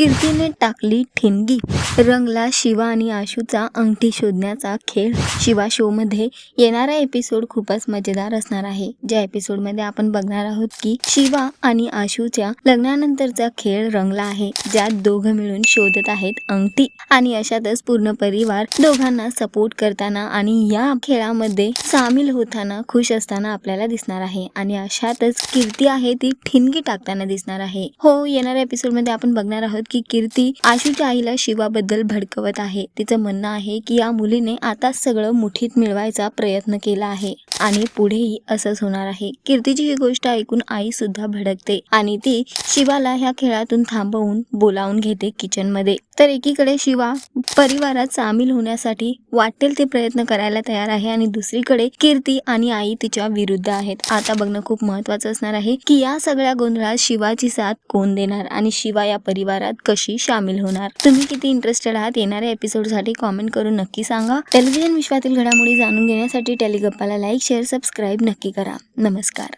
कीर्तीने टाकली ठिणगी. रंगला शिवा आणि आशूचा अंगठी शोधण्याचा खेळ. शिवा शो मध्ये येणारा एपिसोड खूपच मजेदार असणार आहे. ज्या एपिसोडमध्ये आपण बघणार आहोत की शिवा आणि आशूच्या लग्नानंतरचा खेळ रंगला आहे. ज्यात दोघं मिळून शोधत आहेत अंगठी. आणि अशातच पूर्ण परिवार दोघांना सपोर्ट करताना आणि या खेळामध्ये सामील होताना खुश असताना आपल्याला दिसणार आहे. आणि अशातच कीर्ती आहे ती ठिणगी टाकताना दिसणार आहे. हो येणाऱ्या एपिसोडमध्ये आपण बघणार आहोत की कीर्ती आशूच्या आईला शिवाबद्दल भडकवत आहे. तिचं म्हणणं आहे की या मुलीने आता सगळं मुठीत मिळवायचा प्रयत्न केला आहे. आणि पुढेही असंच होणार आहे. कीर्तीची ही गोष्ट ऐकून आई सुद्धा भडकते आणि ती शिवाला ह्या खेळातून थांबवून बोलावून घेते किचनमध्ये तर एकीकडे शिवा परिवारात सामील होण्यासाठी वाटेल ते प्रयत्न करायला तयार आहे आणि दुसरीकडे कीर्ती आणि आई तिच्या विरुद्ध आहेत. आता बघणं खूप महत्वाचं असणार आहे की या सगळ्या गोंधळात शिवाची साथ कोण देणार? आणि शिवा या परिवारात कशी सामील होणार? तुम्ही किती इंटरेस्टेड आहात? येणाऱ्या एपिसोडसाठी कॉमेंट करून नक्की सांगा. टेलिव्हिजन विश्वातील घडामोडी जाणून घेण्यासाठी टेलिगप्पाला लाईक शेअर सबस्क्राईब नक्की करा. नमस्कार.